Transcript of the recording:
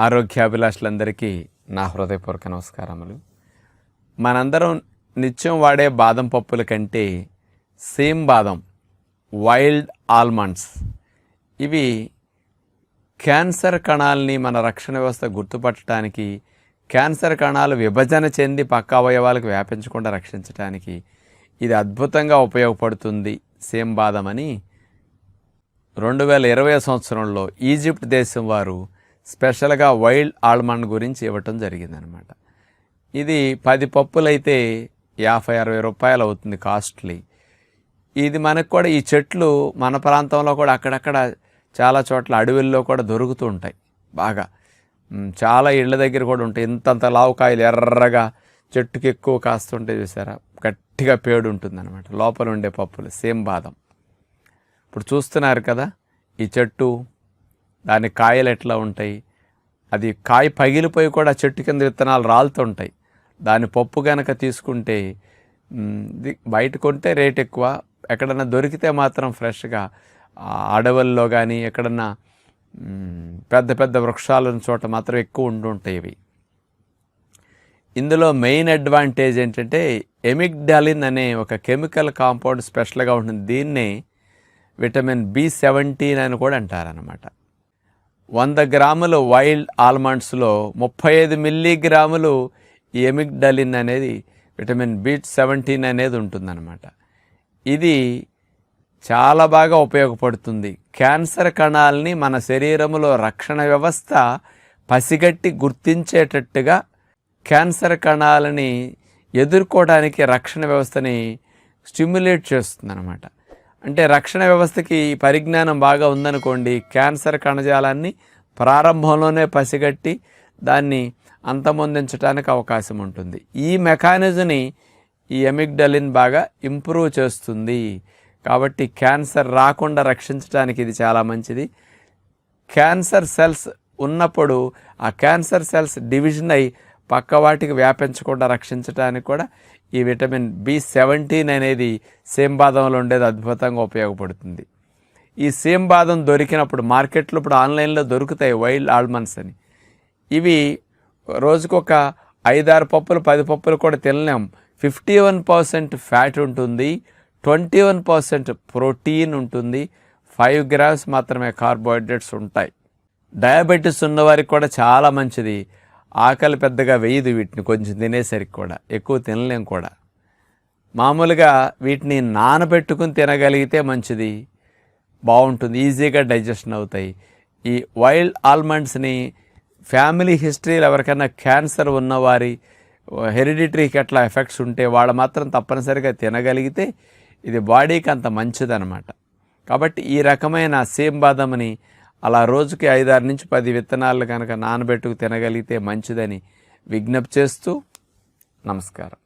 ఆరోగ్యాభిలాషులందరికీ నా హృదయపూర్వక నమస్కారములు. మనందరం నిత్యం వాడే బాదం పప్పుల కంటే సేమ్ బాదం వైల్డ్ ఆల్మండ్స్. ఇవి క్యాన్సర్ కణాలని మన రక్షణ వ్యవస్థ గుర్తుపట్టడానికి క్యాన్సర్ కణాలు విభజన చెంది పక్క అవయవాలకు వ్యాపించకుండా రక్షించడానికి ఇది అద్భుతంగా ఉపయోగపడుతుంది సేమ్ బాదం అని. రెండు వేల ఇరవై సంవత్సరంలో ఈజిప్ట్ దేశం వారు స్పెషల్గా వైల్డ్ ఆల్మండ్ గురించి ఇవ్వటం జరిగిందనమాట. ఇది పది పప్పులైతే యాభై అరవై రూపాయలు అవుతుంది కాస్ట్లీ. ఇది మనకు కూడా ఈ చెట్లు మన ప్రాంతంలో కూడా అక్కడక్కడ చాలా చోట్ల అడవుల్లో కూడా దొరుకుతూ ఉంటాయి బాగా. చాలా ఇళ్ళ దగ్గర కూడా ఉంటాయి. ఇంతంత లావుకాయలు ఎర్రగా చెట్టుకి ఎక్కువ కాస్తుంటే చూసారా? గట్టిగా పేడు ఉంటుందన్నమాట. లోపల ఉండే పప్పులు సేమ్ బాదం. ఇప్పుడు చూస్తున్నారు కదా ఈ చెట్టు దాని కాయలు ఎట్లా ఉంటాయి? అది కాయ పగిలిపోయి కూడా చెట్టు కింద విత్తనాలు రాలుతుంటాయి. దాని పప్పు కనుక తీసుకుంటే బయట కొంటే రేట్ ఎక్కువ. ఎక్కడన్నా దొరికితే మాత్రం ఫ్రెష్గా. అడవుల్లో కానీ ఎక్కడన్నా పెద్ద పెద్ద వృక్షాలను చోట మాత్రం ఎక్కువ ఉంటుంటాయి ఇవి. ఇందులో మెయిన్ అడ్వాంటేజ్ ఏంటంటే ఎమిగ్డాలిన్ అనే ఒక కెమికల్ కాంపౌండ్ స్పెషల్గా ఉంటుంది. దీన్నే విటమిన్ బి సెవెంటీన్ అని కూడా అంటారనమాట వంద గ్రాములు వైల్డ్ ఆల్మండ్స్లో ముప్పై ఐదు మిల్లీగ్రాములు ఎమిగ్డలిన్ అనేది విటమిన్ బి సెవెంటీన్ అనేది ఉంటుందన్నమాట. ఇది చాలా బాగా ఉపయోగపడుతుంది. క్యాన్సర్ కణాలని మన శరీరంలో రక్షణ వ్యవస్థ పసిగట్టి గుర్తించేటట్టుగా క్యాన్సర్ కణాలని ఎదుర్కోవడానికి రక్షణ వ్యవస్థని స్టిమ్యులేట్ చేస్తుందన్నమాట. అంటే రక్షణ వ్యవస్థకి పరిజ్ఞానం బాగా ఉందనుకోండి క్యాన్సర్ కణజాలాన్ని ప్రారంభంలోనే పసిగట్టి దాన్ని అంతమొందించడానికి అవకాశం ఉంటుంది. ఈ మెకానిజంని ఈ ఎమిగ్డలిన్ బాగా ఇంప్రూవ్ చేస్తుంది. కాబట్టి క్యాన్సర్ రాకుండా రక్షించడానికి ఇది చాలా మంచిది. క్యాన్సర్ సెల్స్ ఉన్నప్పుడు ఆ క్యాన్సర్ సెల్స్ డివిజన్ అయి పక్క వాటికి వ్యాపించకుండా రక్షించడానికి కూడా ఈ విటమిన్ బి సెవెంటీన్ అనేది సేమ్ బాదంలో ఉండేది అద్భుతంగా ఉపయోగపడుతుంది. ఈ సేమ్ బాదం దొరికినప్పుడు మార్కెట్లో ఇప్పుడు ఆన్లైన్లో దొరుకుతాయి వైల్డ్ ఆల్మండ్స్ అని. ఇవి రోజుకొక ఐదారు పప్పులు పది పప్పులు కూడా తినలేం. ఫిఫ్టీ వన్ పర్సెంట్ ఫ్యాట్ ఉంటుంది ట్వంటీ వన్ పర్సెంట్ ప్రోటీన్ ఉంటుంది ఫైవ్ గ్రామ్స్ మాత్రమే కార్బోహైడ్రేట్స్ ఉంటాయి. డయాబెటీస్ ఉన్నవారికి కూడా చాలా మంచిది. ఆకలి పెద్దగా వేయదు వీటిని కొంచెం తినేసరికి కూడా. ఎక్కువ తినలేం కూడా. మామూలుగా వీటిని నానబెట్టుకుని తినగలిగితే మంచిది. బాగుంటుంది. ఈజీగా డైజెషన్ అవుతాయి. ఈ వైల్డ్ ఆల్మండ్స్ని ఫ్యామిలీ హిస్టరీలో ఎవరికైనా క్యాన్సర్ ఉన్నవారి హెరిడిటరీకి అట్లా ఎఫెక్ట్స్ ఉంటే వాళ్ళు మాత్రం తప్పనిసరిగా తినగలిగితే ఇది బాడీకి అంత మంచిదనమాట కాబట్టి ఈ రకమైన సేమ్ బాదంని అలా రోజుకి ఐదారు నుంచి పది విత్తనాలు కనుక నానబెట్టుకు తినగలిగితే మంచిదని విజ్ఞప్తి చేస్తూ నమస్కారం.